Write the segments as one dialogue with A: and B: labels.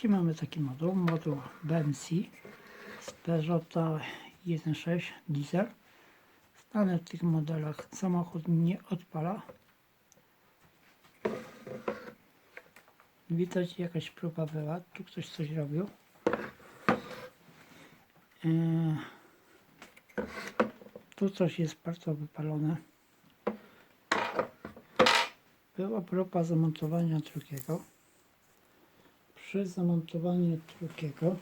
A: Dzisiaj mamy taki moduł, moduł BMC z Peugeota 1.6 diesel. Znany w tych modelach samochód nie odpala. Widać jakaś próba była, tu ktoś coś robił. Eee, tu coś jest bardzo wypalone. Była próba zamontowania drugiego. Przy zamontowaniu drugiego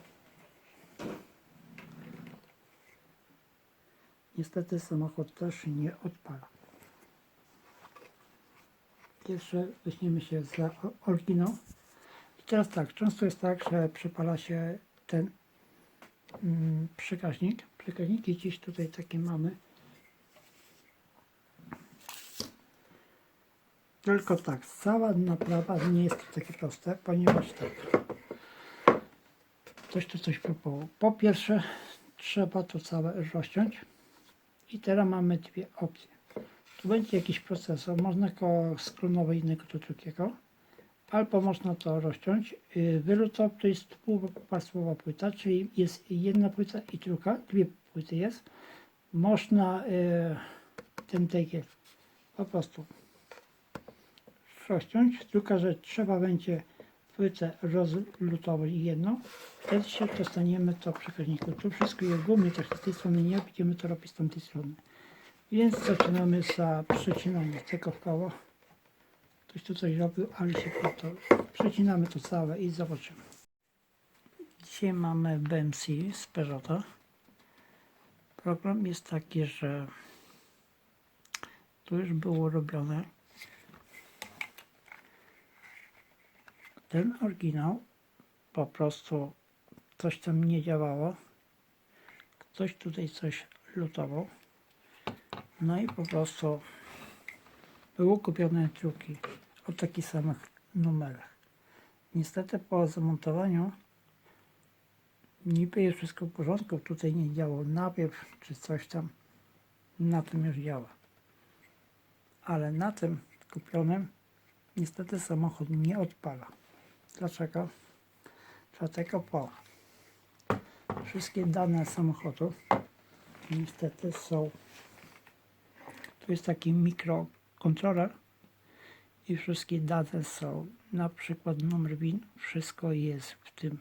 A: niestety samochód też nie odpala. Pierwsze weźmiemy się za oryginał. I teraz tak, często jest tak, że przypala się ten mm, przekaźnik. Przekaźniki gdzieś tutaj takie mamy. Tylko tak, cała naprawa nie jest takie proste, ponieważ tak, ktoś tu coś próbował. Po pierwsze, trzeba to całe rozciąć i teraz mamy dwie opcje. Tu będzie jakiś procesor, można go sklonować innego do drugiego, albo można to rozciąć. Yy, Wylutow to jest dwuwarstwowa płyta, czyli jest jedna płyta i druga, dwie płyty jest. Można yy, ten dekiel po prostu rozciąć, tylko że trzeba będzie płytę rozlutować jedną, wtedy się dostaniemy do przekaźniku. Tu wszystko jest gumy, tak z tej strony nie będziemy to robić z tamtej strony. Więc zaczynamy za przecinanie tego w koło. Ktoś tu coś robił, ale się to przecinamy to całe i zobaczymy. Dzisiaj mamy BMC z Peugeota. Problem jest taki, że to już było robione ten oryginał po prostu coś tam nie działało. Ktoś tutaj coś lutował. No i po prostu były kupione druki o takich samych numerach. Niestety po zamontowaniu niby jest wszystko w porządku, tutaj nie działał napiew czy coś tam. Na tym już działa. Ale na tym kupionym niestety samochód nie odpala. Dlaczego? Dlatego po wszystkie dane samochodu niestety są tu jest taki mikrokontroler i wszystkie dane są na przykład numer WIN wszystko jest w tym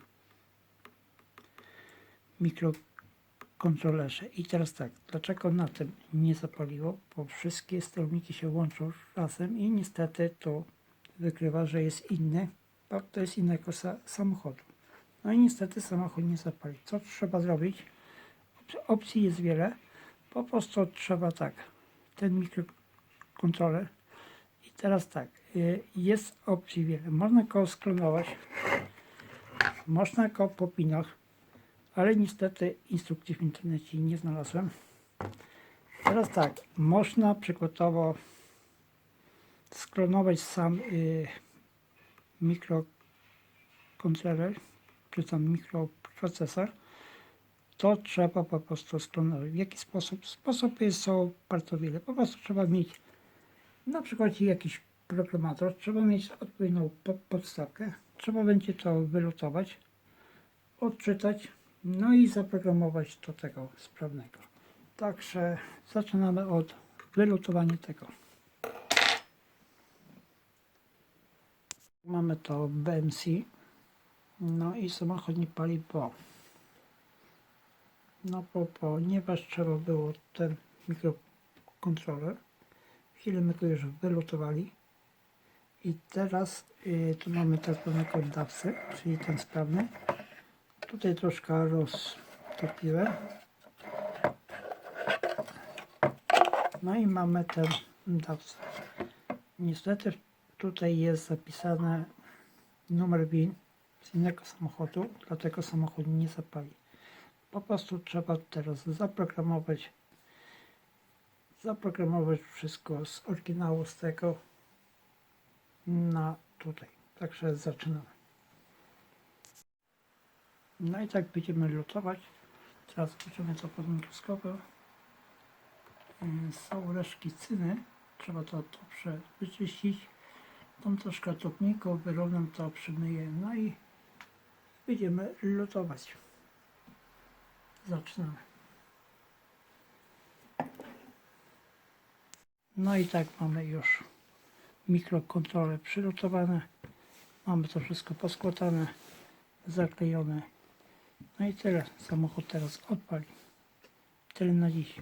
A: mikrokontrolerze i teraz tak, dlaczego na tym nie zapaliło? Bo wszystkie sterowniki się łączą razem i niestety to wykrywa, że jest inny to jest innego sa samochodu. No i niestety samochód nie zapali. Co trzeba zrobić? Op- Opcji jest wiele. Po prostu trzeba tak, ten mikrokontroler i teraz tak, y, jest opcji wiele. Można go sklonować, można go po pinach, ale niestety instrukcji w internecie nie znalazłem. Teraz tak, można przykładowo sklonować sam y, mikrokontroler, czy tam mikroprocesor, to trzeba po prostu sklonować. W jaki sposób? Sposób jest są bardzo wiele. Po prostu trzeba mieć na przykład jakiś programator, trzeba mieć odpowiednią po- podstawkę, trzeba będzie to wylutować, odczytać, no i zaprogramować do tego sprawnego. Także zaczynamy od wylutowania tego. Mamy to BMC. No i samochód nie pali, bo no bo ponieważ trzeba było ten mikrokontroler, chwilę my już wylutowali i teraz y, tu mamy tak zwanego dawcę, czyli ten sprawny. Tutaj troszkę roztopiłem. No i mamy ten dawcę. Niestety tutaj jest zapisane numer WIN z innego samochodu, dlatego samochód nie zapali. Po prostu trzeba teraz zaprogramować zaprogramować wszystko z oryginału z tego na tutaj. Także zaczynamy. No i tak będziemy lutować. Teraz zobaczymy co pod mikroskopem. Są resztki cyny. Trzeba to dobrze wyczyścić. Tą troszkę topniku, wyrównem to przymyję. No i będziemy lutować. Zaczynamy. No i tak mamy już mikrokontrole przygotowane. Mamy to wszystko poskładane, zaklejone. No i tyle. Samochód teraz odpali. Tyle na dziś.